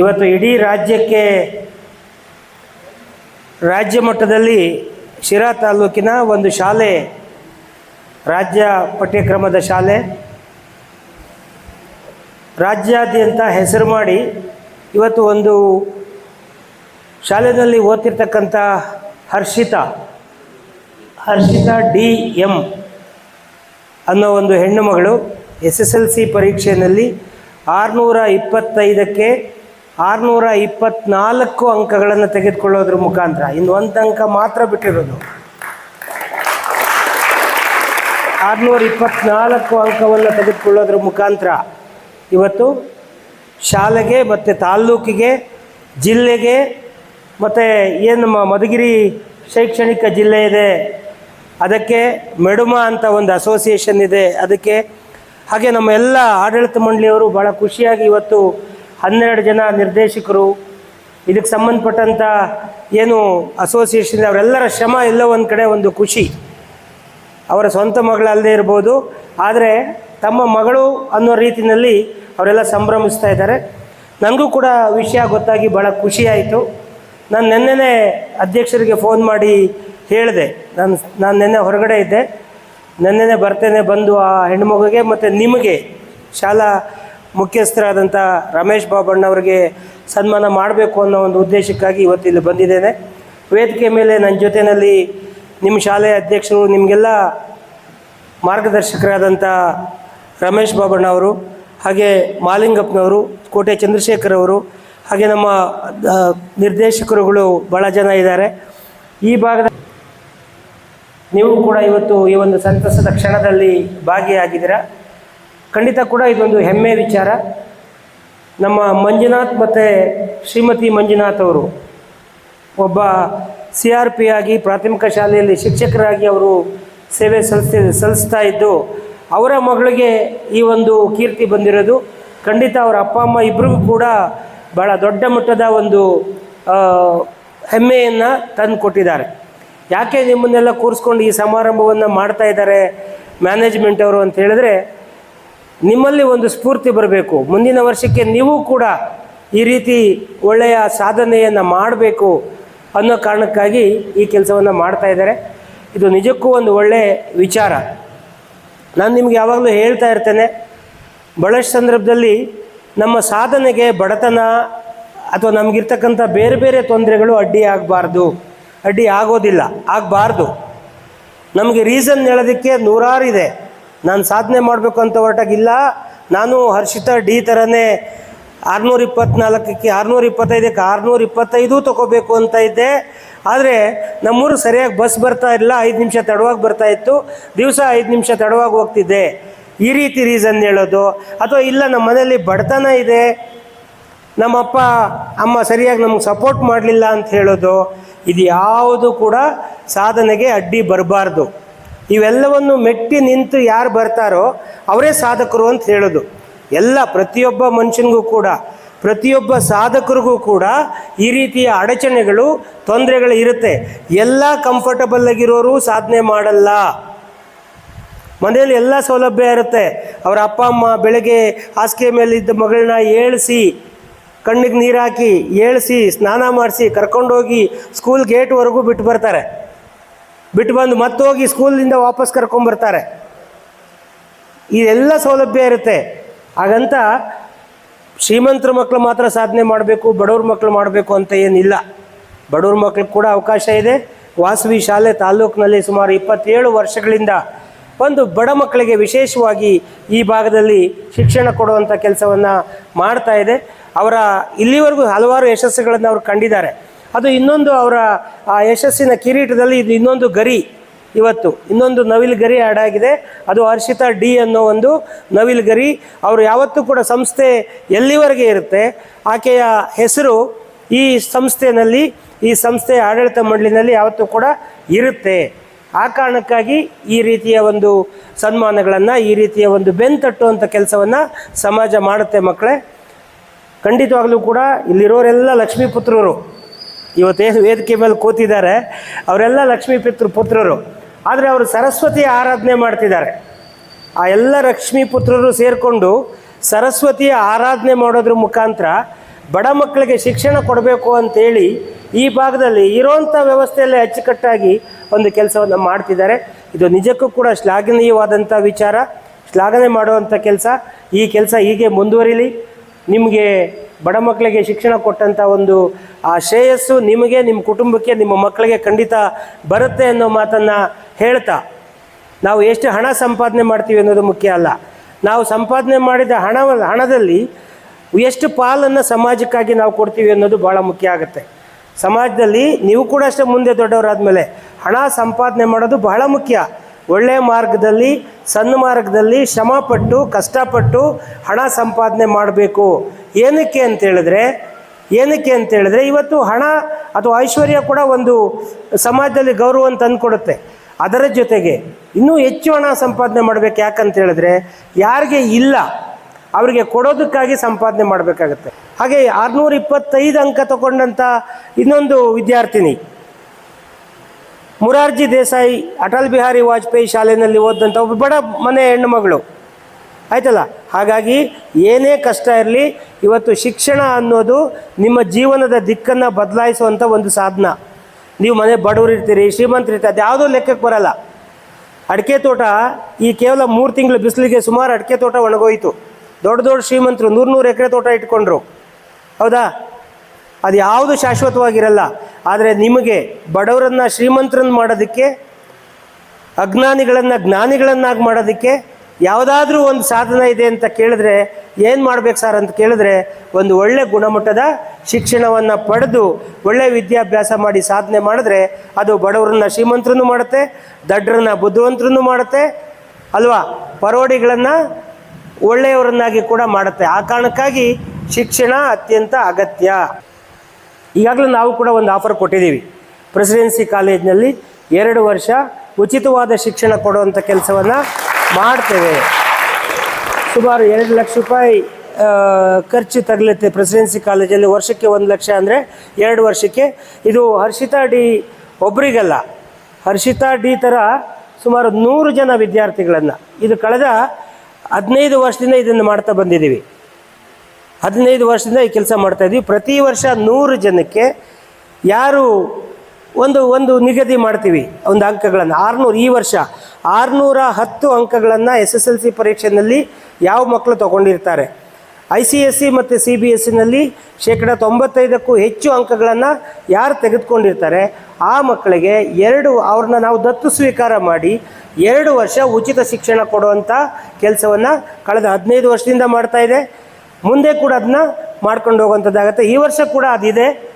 ಇವತ್ತು ಇಡೀ ರಾಜ್ಯಕ್ಕೆ ರಾಜ್ಯ ಮಟ್ಟದಲ್ಲಿ ಶಿರಾ ತಾಲೂಕಿನ ಒಂದು ಶಾಲೆ, ರಾಜ್ಯ ಪಠ್ಯಕ್ರಮದ ಶಾಲೆ, ರಾಜ್ಯಾದ್ಯಂತ ಹೆಸರು ಮಾಡಿ ಇವತ್ತು ಒಂದು ಶಾಲೆಯಲ್ಲಿ ಓದ್ತಿರ್ತಕ್ಕಂಥ ಹರ್ಷಿತಾ, ಹರ್ಷಿತ ಡಿ ಎಂ ಅನ್ನೋ ಒಂದು ಹೆಣ್ಣು ಮಗಳು ಎಸ್ ಎಸ್ ಎಲ್ ಸಿ ಪರೀಕ್ಷೆಯಲ್ಲಿ ಆರುನೂರ ಇಪ್ಪತ್ತೈದಕ್ಕೆ ಆರುನೂರ ಇಪ್ಪತ್ನಾಲ್ಕು ಅಂಕಗಳನ್ನು ತೆಗೆದುಕೊಳ್ಳೋದ್ರ ಮುಖಾಂತರ, ಇನ್ನು ಒಂದು ಅಂಕ ಮಾತ್ರ ಬಿಟ್ಟಿರೋದು. ಆರುನೂರ ಇಪ್ಪತ್ನಾಲ್ಕು ಅಂಕವನ್ನು ತೆಗೆದುಕೊಳ್ಳೋದ್ರ ಮುಖಾಂತರ, ಇವತ್ತು ಶಾಲೆಗೆ ಮತ್ತು ತಾಲ್ಲೂಕಿಗೆ, ಜಿಲ್ಲೆಗೆ, ಮತ್ತು ಏನು ನಮ್ಮ ಮಧುಗಿರಿ ಶೈಕ್ಷಣಿಕ ಜಿಲ್ಲೆ ಇದೆ, ಅದಕ್ಕೆ ಮೆಡುಮ ಅಂತ ಒಂದು ಅಸೋಸಿಯೇಷನ್ ಇದೆ, ಅದಕ್ಕೆ ಹಾಗೆ ನಮ್ಮ ಎಲ್ಲ ಆಡಳಿತ ಮಂಡಳಿಯವರು ಭಾಳ ಖುಷಿಯಾಗಿ ಇವತ್ತು ಹನ್ನೆರಡು ಜನ ನಿರ್ದೇಶಕರು. ಇದಕ್ಕೆ ಸಂಬಂಧಪಟ್ಟಂಥ ಏನು ಅಸೋಸಿಯೇಷನ್ ಅವರೆಲ್ಲರ ಶ್ರಮ ಎಲ್ಲ ಒಂದು ಕಡೆ ಒಂದು ಖುಷಿ. ಅವರ ಸ್ವಂತ ಮಗಳಲ್ಲದೆ ಇರ್ಬೋದು. ಆದರೆ ತಮ್ಮ ಮಗಳು ಅನ್ನೋ ರೀತಿಯಲ್ಲಿ ಅವರೆಲ್ಲ ಸಂಭ್ರಮಿಸ್ತಾ ಇದ್ದಾರೆ. ನನಗೂ ಕೂಡ ವಿಷಯ ಗೊತ್ತಾಗಿ ಭಾಳ ಖುಷಿಯಾಯಿತು ನಾನು ನೆನ್ನೆನೇ ಅಧ್ಯಕ್ಷರಿಗೆ ಫೋನ್ ಮಾಡಿ ಹೇಳಿದೆ. ನಾನು ನಾನು ನೆನ್ನೆ ಹೊರಗಡೆ ಇದ್ದೆ. ನೆನ್ನೆನೇ ಬರ್ತೇನೆ ಬಂದು ಆ ಹೆಣ್ಮಗುಗೆ ಮತ್ತು ನಿಮಗೆ ಶಾಲಾ ಮುಖ್ಯಸ್ಥರಾದಂಥ ರಮೇಶ್ ಬಾಬಣ್ಣವರಿಗೆ ಸನ್ಮಾನ ಮಾಡಬೇಕು ಅನ್ನೋ ಒಂದು ಉದ್ದೇಶಕ್ಕಾಗಿ ಇವತ್ತಿಲ್ಲಿ ಬಂದಿದ್ದೇನೆ. ವೇದಿಕೆ ಮೇಲೆ ನನ್ನ ಜೊತೆಯಲ್ಲಿ ನಿಮ್ಮ ಶಾಲೆಯ ಅಧ್ಯಕ್ಷರು, ನಿಮಗೆಲ್ಲ ಮಾರ್ಗದರ್ಶಕರಾದಂಥ ರಮೇಶ್ ಬಾಬಣ್ಣವರು, ಹಾಗೆ ಮಾಲಿಂಗಪ್ಪನವರು, ಕೋಟೆ ಚಂದ್ರಶೇಖರ್ ಅವರು ಹಾಗೆ ನಮ್ಮ ನಿರ್ದೇಶಕರುಗಳು ಭಾಳ ಜನ ಇದ್ದಾರೆ. ಈ ಭಾಗದ ನೀವು ಕೂಡ ಇವತ್ತು ಈ ಒಂದು ಸಂತಸದ ಕ್ಷಣದಲ್ಲಿ ಭಾಗಿಯಾಗಿದ್ದೀರಾ? ಖಂಡಿತ ಕೂಡ ಇದೊಂದು ಹೆಮ್ಮೆ ವಿಚಾರ. ನಮ್ಮ ಮಂಜುನಾಥ್ ಮತ್ತು ಶ್ರೀಮತಿ ಮಂಜುನಾಥ್ ಅವರು ಒಬ್ಬ ಸಿ ಆರ್ ಪಿ ಆಗಿ ಪ್ರಾಥಮಿಕ ಶಾಲೆಯಲ್ಲಿ ಶಿಕ್ಷಕರಾಗಿ ಅವರು ಸೇವೆ ಸಲ್ಲಿಸ್ತಿ ಸಲ್ಲಿಸ್ತಾ ಇದ್ದು ಅವರ ಮಗಳಿಗೆ ಈ ಒಂದು ಕೀರ್ತಿ ಬಂದಿರೋದು. ಖಂಡಿತ ಅವರ ಅಪ್ಪ, ಅಮ್ಮ ಇಬ್ಬರಿಗೂ ಕೂಡ ಭಾಳ ದೊಡ್ಡ ಮಟ್ಟದ ಒಂದು ಹೆಮ್ಮೆಯನ್ನು ತಂದು ಕೊಟ್ಟಿದ್ದಾರೆ. ಯಾಕೆ ನಿಮ್ಮನ್ನೆಲ್ಲ ಕೂರಿಸ್ಕೊಂಡು ಈ ಸಮಾರಂಭವನ್ನು ಮಾಡ್ತಾ ಇದ್ದಾರೆ ಮ್ಯಾನೇಜ್ಮೆಂಟ್ ಅವರು ಅಂತ ಹೇಳಿದ್ರೆ ನಿಮ್ಮಲ್ಲಿ ಒಂದು ಸ್ಫೂರ್ತಿ ಬರಬೇಕು. ಮುಂದಿನ ವರ್ಷಕ್ಕೆ ನೀವು ಕೂಡ ಈ ರೀತಿ ಒಳ್ಳೆಯ ಸಾಧನೆಯನ್ನು ಮಾಡಬೇಕು ಅನ್ನೋ ಕಾರಣಕ್ಕಾಗಿ ಈ ಕೆಲಸವನ್ನು ಮಾಡ್ತಾ ಇದ್ದಾರೆ. ಇದು ನಿಜಕ್ಕೂ ಒಂದು ಒಳ್ಳೆಯ ವಿಚಾರ. ನಾನು ನಿಮ್ಗೆ ಯಾವಾಗಲೂ ಹೇಳ್ತಾ ಇರ್ತೇನೆ ಭಾಳಷ್ಟು ಸಂದರ್ಭದಲ್ಲಿ ನಮ್ಮ ಸಾಧನೆಗೆ ಬಡತನ ಅಥವಾ ನಮಗಿರ್ತಕ್ಕಂಥ ಬೇರೆ ಬೇರೆ ತೊಂದರೆಗಳು ಅಡ್ಡಿ ಆಗಬಾರ್ದು. ಅಡ್ಡಿ ಆಗೋದಿಲ್ಲ, ಆಗಬಾರ್ದು. ನಮಗೆ ರೀಸನ್ ಹೇಳೋದಕ್ಕೆ ನೂರಾರು ಇದೆ. ನಾನು ಸಾಧನೆ ಮಾಡಬೇಕು ಅಂತ ಹೊರಟಾಗಿಲ್ಲ ನಾನು ಹರ್ಷಿತ ಡಿ ಥರನೇ ಆರುನೂರ ಇಪ್ಪತ್ನಾಲ್ಕಕ್ಕೆ ಆರುನೂರ ಇಪ್ಪತ್ತೈದಕ್ಕೆ ಆರುನೂರ ಇಪ್ಪತ್ತೈದು ತೊಗೋಬೇಕು ಅಂತ ಇದ್ದೆ. ಆದರೆ ನಮ್ಮೂರು ಸರಿಯಾಗಿ ಬಸ್ ಬರ್ತಾ ಇಲ್ಲ ಐದು ನಿಮಿಷ ತಡವಾಗಿ ಬರ್ತಾ ಇತ್ತು. ದಿವಸ ಐದು ನಿಮಿಷ ತಡವಾಗಿ ಹೋಗ್ತಿದ್ದೆ. ಈ ರೀತಿ ರೀಸನ್ ಹೇಳೋದು. ಅಥವಾ ಇಲ್ಲ ನಮ್ಮ ಮನೆಯಲ್ಲಿ ಬಡತನ ಇದೆ. ನಮ್ಮಪ್ಪ ಅಮ್ಮ ಸರಿಯಾಗಿ ನಮಗೆ ಸಪೋರ್ಟ್ ಮಾಡಲಿಲ್ಲ ಅಂತ ಹೇಳೋದು. ಇದು ಯಾವುದು ಕೂಡ ಸಾಧನೆಗೆ ಅಡ್ಡಿ ಬರಬಾರ್ದು. ಇವೆಲ್ಲವನ್ನು ಮೆಟ್ಟಿ ನಿಂತು ಯಾರು ಬರ್ತಾರೋ ಅವರೇ ಸಾಧಕರು ಅಂತ ಹೇಳೋದು. ಎಲ್ಲ ಪ್ರತಿಯೊಬ್ಬ ಮನುಷ್ಯನಿಗೂ ಕೂಡ, ಪ್ರತಿಯೊಬ್ಬ ಸಾಧಕರಿಗೂ ಕೂಡ ಈ ರೀತಿಯ ಅಡಚಣೆಗಳು, ತೊಂದರೆಗಳು ಇರುತ್ತೆ. ಎಲ್ಲ ಕಂಫರ್ಟಬಲ್ ಆಗಿರೋರು ಸಾಧನೆ ಮಾಡಲ್ಲ. ಮನೆಯಲ್ಲಿ ಎಲ್ಲ ಸೌಲಭ್ಯ ಇರುತ್ತೆ. ಅವರ ಅಪ್ಪ, ಅಮ್ಮ ಬೆಳಗ್ಗೆ ಹಾಸಿಗೆ ಮೇಲಿದ್ದ ಮಗಳನ್ನ ಏಳಿಸಿ, ಕಣ್ಣಿಗೆ ನೀರು ಹಾಕಿ ಏಳಿಸಿ, ಸ್ನಾನ ಮಾಡಿಸಿ ಕರ್ಕೊಂಡೋಗಿ ಸ್ಕೂಲ್ ಗೇಟ್ವರೆಗೂ ಬಿಟ್ಟು ಬರ್ತಾರೆ. ಬಿಟ್ಟು ಬಂದು ಮತ್ತೋಗಿ ಸ್ಕೂಲಿಂದ ವಾಪಸ್ ಕರ್ಕೊಂಬರ್ತಾರೆ. ಇದೆಲ್ಲ ಸೌಲಭ್ಯ ಇರುತ್ತೆ. ಹಾಗಂತ ಶ್ರೀಮಂತರ ಮಕ್ಕಳು ಮಾತ್ರ ಸಾಧನೆ ಮಾಡಬೇಕು, ಬಡವ್ರ ಮಕ್ಕಳು ಮಾಡಬೇಕು ಅಂತ ಏನಿಲ್ಲ. ಬಡವ್ರ ಮಕ್ಳಿಗೆ ಕೂಡ ಅವಕಾಶ ಇದೆ. ವಾಸವಿ ಶಾಲೆ ತಾಲೂಕಿನಲ್ಲಿ ಸುಮಾರು ಇಪ್ಪತ್ತೇಳು ವರ್ಷಗಳಿಂದ ಒಂದು ಬಡ ಮಕ್ಕಳಿಗೆ ವಿಶೇಷವಾಗಿ ಈ ಭಾಗದಲ್ಲಿ ಶಿಕ್ಷಣ ಕೊಡುವಂಥ ಕೆಲಸವನ್ನು ಮಾಡ್ತಾ ಇದೆ. ಅವರ ಇಲ್ಲಿವರೆಗೂ ಹಲವಾರು ಯಶಸ್ಸುಗಳನ್ನು ಅವರು ಕಂಡಿದ್ದಾರೆ. ಅದು ಇನ್ನೊಂದು ಅವರ, ಆ, ಯಶಸ್ಸಿನ ಕಿರೀಟದಲ್ಲಿ ಇದು ಇನ್ನೊಂದು ಗರಿ ಇವತ್ತು. ಇನ್ನೊಂದು ನವಿಲು ಗರಿ ಆಡಾಗಿದೆ ಅದು ಹರ್ಷಿತಾ ಡಿ ಅನ್ನೋ ಒಂದು ನವಿಲು ಗರಿ. ಅವರು ಯಾವತ್ತೂ ಕೂಡ ಸಂಸ್ಥೆ ಎಲ್ಲಿವರೆಗೆ ಇರುತ್ತೆ? ಆಕೆಯ ಹೆಸರು ಈ ಸಂಸ್ಥೆಯಲ್ಲಿ ಈ ಸಂಸ್ಥೆಯ ಆಡಳಿತ ಮಂಡಳಿನಲ್ಲಿ ಯಾವತ್ತೂ ಕೂಡ ಇರುತ್ತೆ. ಆ ಕಾರಣಕ್ಕಾಗಿ ಈ ರೀತಿಯ ಒಂದು ಸನ್ಮಾನಗಳನ್ನು, ಈ ರೀತಿಯ ಒಂದು ಬೆನ್ತಟ್ಟುವಂಥ ಕೆಲಸವನ್ನು ಸಮಾಜ ಮಾಡುತ್ತೆ ಮಕ್ಕಳೇ. ಖಂಡಿತವಾಗಲೂ ಕೂಡ ಇಲ್ಲಿರೋರೆಲ್ಲ ಲಕ್ಷ್ಮೀ ಪುತ್ರರು ಇವತ್ತೇನು ವೇದಿಕೆ ಮೇಲೆ ಕೂತಿದ್ದಾರೆ, ಅವರೆಲ್ಲ ಲಕ್ಷ್ಮೀ ಪಿತೃ ಪುತ್ರರು. ಆದರೆ ಅವರು ಸರಸ್ವತಿಯ ಆರಾಧನೆ ಮಾಡ್ತಿದ್ದಾರೆ. ಆ ಎಲ್ಲ ಲಕ್ಷ್ಮೀ ಪುತ್ರರು ಸೇರಿಕೊಂಡು ಸರಸ್ವತಿಯ ಆರಾಧನೆ ಮಾಡೋದ್ರ ಮುಖಾಂತರ ಬಡ ಮಕ್ಕಳಿಗೆ ಶಿಕ್ಷಣ ಕೊಡಬೇಕು ಅಂತೇಳಿ ಈ ಭಾಗದಲ್ಲಿ ಇರೋಂಥ ವ್ಯವಸ್ಥೆಯಲ್ಲೇ ಅಚ್ಚುಕಟ್ಟಾಗಿ ಒಂದು ಕೆಲಸವನ್ನು ಮಾಡ್ತಿದ್ದಾರೆ. ಇದು ನಿಜಕ್ಕೂ ಕೂಡ ಶ್ಲಾಘನೀಯವಾದಂಥ ವಿಚಾರ. ಶ್ಲಾಘನೆ ಮಾಡುವಂಥ ಕೆಲಸ. ಈ ಕೆಲಸ ಹೀಗೆ ಮುಂದುವರಿಲಿ. ನಿಮಗೆ ಬಡ ಮಕ್ಕಳಿಗೆ ಶಿಕ್ಷಣ ಕೊಟ್ಟಂಥ ಒಂದು, ಆ ಶ್ರೇಯಸ್ಸು ನಿಮಗೆ, ನಿಮ್ಮ ಕುಟುಂಬಕ್ಕೆ, ನಿಮ್ಮ ಮಕ್ಕಳಿಗೆ ಖಂಡಿತ ಬರುತ್ತೆ ಅನ್ನೋ ಮಾತನ್ನು ಹೇಳ್ತಾ, ನಾವು ಎಷ್ಟು ಹಣ ಸಂಪಾದನೆ ಮಾಡ್ತೀವಿ ಅನ್ನೋದು ಮುಖ್ಯ ಅಲ್ಲ. ನಾವು ಸಂಪಾದನೆ ಮಾಡಿದ ಹಣ, ಹಣದಲ್ಲಿ ಎಷ್ಟು ಪಾಲನ್ನು ಸಮಾಜಕ್ಕಾಗಿ ನಾವು ಕೊಡ್ತೀವಿ ಅನ್ನೋದು ಭಾಳ ಮುಖ್ಯ ಆಗುತ್ತೆ. ಸಮಾಜದಲ್ಲಿ ನೀವು ಕೂಡ ಅಷ್ಟೇ ಮುಂದೆ ದೊಡ್ಡವರಾದ್ಮೇಲೆ ಹಣ ಸಂಪಾದನೆ ಮಾಡೋದು ಬಹಳ ಮುಖ್ಯ. ಒಳ್ಳೆಯ ಮಾರ್ಗದಲ್ಲಿ, ಸಣ್ಣ ಮಾರ್ಗದಲ್ಲಿ ಶ್ರಮಪಟ್ಟು, ಕಷ್ಟಪಟ್ಟು ಹಣ ಸಂಪಾದನೆ ಮಾಡಬೇಕು. ಏನಕ್ಕೆ ಅಂತೇಳಿದ್ರೆ ಏನಕ್ಕೆ ಅಂತೇಳಿದ್ರೆ ಇವತ್ತು ಹಣ ಅಥವಾ ಐಶ್ವರ್ಯ ಕೂಡ ಒಂದು ಸಮಾಜದಲ್ಲಿ ಗೌರವ ತಂದುಕೊಡುತ್ತೆ ಅದರ ಜೊತೆಗೆ ಇನ್ನೂ ಹೆಚ್ಚು ಹಣ ಸಂಪಾದನೆ ಮಾಡಬೇಕು ಯಾಕಂತೇಳಿದ್ರೆ ಯಾರಿಗೆ ಇಲ್ಲ, ಅವರಿಗೆ ಕೊಡೋದಕ್ಕಾಗಿ ಸಂಪಾದನೆ ಮಾಡಬೇಕಾಗತ್ತೆ. ಹಾಗೆ ಆರುನೂರ ಇಪ್ಪತ್ತೈದು ಅಂಕ ತಗೊಂಡಂಥ ಇನ್ನೊಂದು ವಿದ್ಯಾರ್ಥಿನಿ ಮುರಾರ್ಜಿ ದೇಸಾಯಿ, ಅಟಲ್ ಬಿಹಾರಿ ವಾಜಪೇಯಿ ಶಾಲೆಯಲ್ಲಿ ಓದಂಥ ಒಬ್ಬ ಬಡ ಮನೆ ಹೆಣ್ಣುಮಗಳು. ಆಯ್ತಲ್ಲ? ಹಾಗಾಗಿ ಏನೇ ಕಷ್ಟ ಇರಲಿ, ಇವತ್ತು ಶಿಕ್ಷಣ ಅನ್ನೋದು ನಿಮ್ಮ ಜೀವನದ ದಿಕ್ಕನ್ನು ಬದಲಾಯಿಸುವಂಥ ಒಂದು ಸಾಧನ. ನೀವು ಮನೆ ಬಡವರು ಇರ್ತೀರಿ, ಶ್ರೀಮಂತರು ಇರ್ತೀರಿ, ಅದು ಯಾವುದೂ ಲೆಕ್ಕಕ್ಕೆ ಬರಲ್ಲ. ಅಡಿಕೆ ತೋಟ ಈ ಕೇವಲ ಮೂರು ತಿಂಗಳು ಬಿಸಿಲಿಗೆ ಸುಮಾರು ಅಡಿಕೆ ತೋಟ ಒಣಗೋಯಿತು. ದೊಡ್ಡ ದೊಡ್ಡ ಶ್ರೀಮಂತರು ನೂರು ನೂರು ಎಕರೆ ತೋಟ ಇಟ್ಕೊಂಡ್ರು. ಹೌದಾ? ಅದು ಯಾವುದು ಶಾಶ್ವತವಾಗಿರಲ್ಲ. ಆದರೆ ನಿಮಗೆ ಬಡವರನ್ನು ಶ್ರೀಮಂತರನ್ನು ಮಾಡೋದಕ್ಕೆ, ಅಜ್ಞಾನಿಗಳನ್ನು ಜ್ಞಾನಿಗಳನ್ನಾಗಿ ಮಾಡೋದಕ್ಕೆ ಯಾವುದಾದ್ರೂ ಒಂದು ಸಾಧನ ಇದೆ ಅಂತ ಕೇಳಿದ್ರೆ, ಏನು ಮಾಡ್ಬೇಕು ಸರ್ ಅಂತ ಕೇಳಿದ್ರೆ, ಒಂದು ಒಳ್ಳೆ ಗುಣಮಟ್ಟದ ಶಿಕ್ಷಣವನ್ನು ಪಡೆದು ಒಳ್ಳೆ ವಿದ್ಯಾಭ್ಯಾಸ ಮಾಡಿ ಸಾಧನೆ ಮಾಡಿದ್ರೆ ಅದು ಬಡವರನ್ನ ಶ್ರೀಮಂತರನ್ನು ಮಾಡುತ್ತೆ ದಡ್ಡರನ್ನ ಬುದ್ಧಿವಂತರನ್ನು ಮಾಡುತ್ತೆ, ಅಲ್ವಾ? ಪರೋಡಿಗಳನ್ನು ಒಳ್ಳೆಯವರನ್ನಾಗಿ ಕೂಡ ಮಾಡುತ್ತೆ. ಆ ಕಾರಣಕ್ಕಾಗಿ ಶಿಕ್ಷಣ ಅತ್ಯಂತ ಅಗತ್ಯ. ಈಗಾಗಲೇ ನಾವು ಕೂಡ ಒಂದು ಆಫರ್ ಕೊಟ್ಟಿದ್ದೀವಿ. ಪ್ರೆಸಿಡೆನ್ಸಿ ಕಾಲೇಜ್ನಲ್ಲಿ ಎರಡು ವರ್ಷ ಉಚಿತವಾದ ಶಿಕ್ಷಣ ಕೊಡುವಂಥ ಕೆಲಸವನ್ನು ಮಾಡ್ತೇವೆ. ಸುಮಾರು ಎರಡು ಲಕ್ಷ ರೂಪಾಯಿ ಖರ್ಚು ತಗಲುತ್ತೆ ಪ್ರೆಸಿಡೆನ್ಸಿ ಕಾಲೇಜಲ್ಲಿ ವರ್ಷಕ್ಕೆ ಒಂದು ಲಕ್ಷ ಅಂದರೆ ಎರಡು ವರ್ಷಕ್ಕೆ. ಇದು ಹರ್ಷಿತಾ ಡಿ ಒಬ್ಬರಿಗಲ್ಲ ಹರ್ಷಿತಾ ಡಿ ಥರ ಸುಮಾರು ನೂರು ಜನ ವಿದ್ಯಾರ್ಥಿಗಳನ್ನು. ಇದು ಕಳೆದ ಹದಿನೈದು ವರ್ಷದಿಂದ ಇದನ್ನು ಮಾಡ್ತಾ ಬಂದಿದ್ದೀವಿ. ಹದಿನೈದು ವರ್ಷದಿಂದ ಈ ಕೆಲಸ ಮಾಡ್ತಾ ಇದ್ವಿ. ಪ್ರತಿ ವರ್ಷ ನೂರು ಜನಕ್ಕೆ ಯಾರು ಒಂದು ಒಂದು ನಿಗದಿ ಮಾಡ್ತೀವಿ ಒಂದು ಅಂಕಗಳನ್ನು. ಆರುನೂರು ಈ ವರ್ಷ ಆರುನೂರ ಹತ್ತು ಅಂಕಗಳನ್ನು ಎಸ್ ಎಸ್ ಎಲ್ ಸಿ ಪರೀಕ್ಷೆಯಲ್ಲಿ ಯಾವ ಮಕ್ಕಳು ತಗೊಂಡಿರ್ತಾರೆ? ಐ ಸಿ ಎಸ್ ಸಿ ಮತ್ತು ಸಿ ಬಿ ಎಸ್ ಸಿನಲ್ಲಿ ಶೇಕಡ ತೊಂಬತ್ತೈದಕ್ಕೂ ಹೆಚ್ಚು ಅಂಕಗಳನ್ನು ಯಾರು ತೆಗೆದುಕೊಂಡಿರ್ತಾರೆ? ಆ ಮಕ್ಕಳಿಗೆ ಎರಡು, ಅವ್ರನ್ನ ನಾವು ದತ್ತು ಸ್ವೀಕಾರ ಮಾಡಿ ಎರಡು ವರ್ಷ ಉಚಿತ ಶಿಕ್ಷಣ ಕೊಡುವಂಥ ಕೆಲಸವನ್ನು ಕಳೆದ ಹದಿನೈದು ವರ್ಷದಿಂದ ಮಾಡ್ತಾಯಿದೆ ಮುಂದೆ ಕೂಡ ಅದನ್ನ ಮಾಡ್ಕೊಂಡು ಹೋಗುವಂಥದ್ದಾಗತ್ತೆ. ಈ ವರ್ಷ ಕೂಡ ಅದಿದೆ.